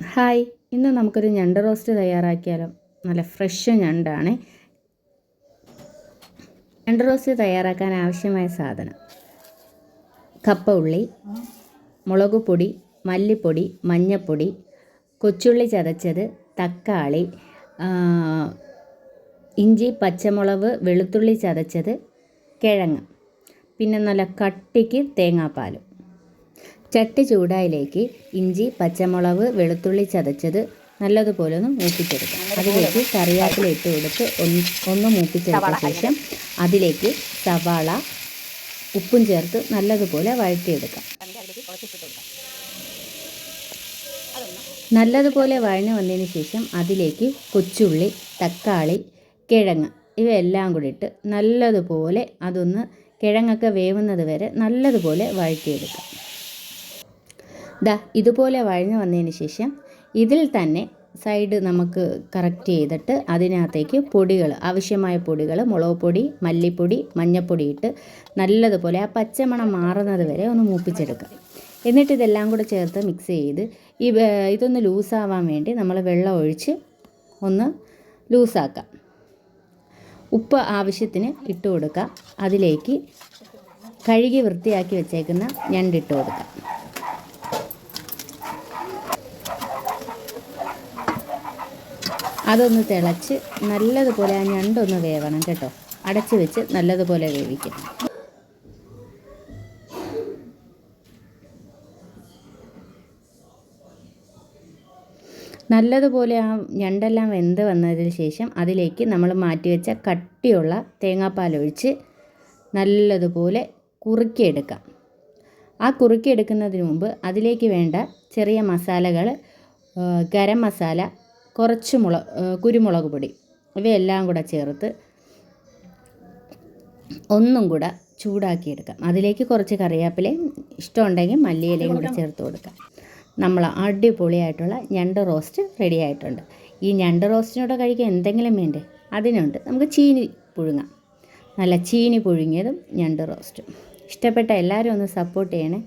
Hi ഇന്ന് നമുക്കൊരു ഞണ്ട് റോസ്റ്റ് തയ്യാറാക്കിയാലോ? നല്ല ഫ്രഷ് ഞണ്ടാണ്. ഞണ്ട് റോസ്റ്റ് തയ്യാറാക്കാൻ ആവശ്യമായ സാധനം. കപ്പ ഉള്ളി മുളക് പൊടി മല്ലിപ്പൊടി മഞ്ഞൾപ്പൊടി കൊച്ചുള്ളി ചതച്ചത് തക്കാളി ഇഞ്ചി പച്ചമുളക് വെളുത്തുള്ളി ചതച്ചത് കിഴങ്ങ്. പിന്നെ നല്ല കട്ടിക്ക് തേങ്ങാപ്പാലും. ചട്ടി ചൂടായിലേക്ക് ഇഞ്ചി പച്ചമുളക് വെളുത്തുള്ളി ചതച്ചത് നല്ലതുപോലെ ഒന്ന് മൂപ്പിച്ചെടുക്കാം അതിലേക്ക് കറിവേപ്പില ഇട്ട് കൊടുത്ത് ഒന്ന് ഒന്ന് മൂപ്പിച്ചെടുത്ത ശേഷം അതിലേക്ക് സവാള ഉപ്പും ചേർത്ത് നല്ലതുപോലെ വഴറ്റിയെടുക്കാം. നല്ലതുപോലെ വഴഞ്ഞു വന്നതിന് ശേഷം അതിലേക്ക് കൊച്ചുള്ളി തക്കാളി കിഴങ്ങ് ഇവയെല്ലാം കൂടി ഇട്ട് നല്ലതുപോലെ അതൊന്ന് കിഴങ്ങൊക്കെ വേവുന്നത് വരെ നല്ലതുപോലെ വഴറ്റിയെടുക്കാം. ദാ ഇതുപോലെ വഴഞ്ഞു വന്നതിന് ശേഷം ഇതിൽ തന്നെ സൈഡ് നമുക്ക് കറക്റ്റ് ചെയ്തിട്ട് അതിനകത്തേക്ക് പൊടികൾ ആവശ്യമായ പൊടികൾ മുളക് പൊടി മല്ലിപ്പൊടി മഞ്ഞൾപ്പൊടി ഇട്ട് നല്ലതുപോലെ ആ പച്ചമണം മാറുന്നത് വരെ ഒന്ന് മൂപ്പിച്ചെടുക്കുക എന്നിട്ട് ഇതെല്ലാം കൂടെ ചേർത്ത് മിക്സ് ചെയ്ത് ഈ ഇതൊന്ന് ലൂസാവാൻ വേണ്ടി നമ്മൾ വെള്ളം ഒഴിച്ച് ഒന്ന് ലൂസാക്കാം. ഉപ്പ് ആവശ്യത്തിന് ഇട്ട് കൊടുക്കാം. അതിലേക്ക് കഴുകി വൃത്തിയാക്കി വെച്ചേക്കുന്ന ഞണ്ടിട്ട് കൊടുക്കാം. അതൊന്ന് തിളച്ച് നല്ലതുപോലെ ആ ഞണ്ടൊന്ന് വേവണം കേട്ടോ. അടച്ച് വെച്ച് നല്ലതുപോലെ വേവിക്കണം നല്ലതുപോലെ ആ ഞണ്ടെല്ലാം വെന്ത് വന്നതിന് ശേഷം അതിലേക്ക് നമ്മൾ മാറ്റി വെച്ച കട്ടിയുള്ള തേങ്ങാപ്പാൽ ഒഴിച്ച് നല്ലതുപോലെ കുറുക്കിയെടുക്കാം. ആ കുറുക്കിയെടുക്കുന്നതിന് മുമ്പ് അതിലേക്ക് വേണ്ട ചെറിയ മസാലകൾ ഗരം മസാല കുറച്ച് മുള കുരുമുളക് പൊടി ഇവയെല്ലാം കൂടെ ചേർത്ത് ഒന്നും കൂടെ ചൂടാക്കിയെടുക്കാം. അതിലേക്ക് കുറച്ച് കറിവേപ്പിലയും ഇഷ്ടമുണ്ടെങ്കിൽ മല്ലിയിലയും കൂടെ ചേർത്ത് കൊടുക്കാം. നമ്മൾ അടിപൊളിയായിട്ടുള്ള ഞണ്ട് റോസ്റ്റ് റെഡി ആയിട്ടുണ്ട്. ഈ ഞണ്ട് റോസ്റ്റിനോട് കഴിക്കാൻ എന്തെങ്കിലും വേണ്ടേ? അതിനുണ്ട്. നമുക്ക് ചീനി പുഴുങ്ങാം. നല്ല ചീനി പുഴുങ്ങിയതും ഞണ്ട് റോസ്റ്റും. ഇഷ്ടപ്പെട്ട എല്ലാവരും ഒന്ന് സപ്പോർട്ട് ചെയ്യണേ.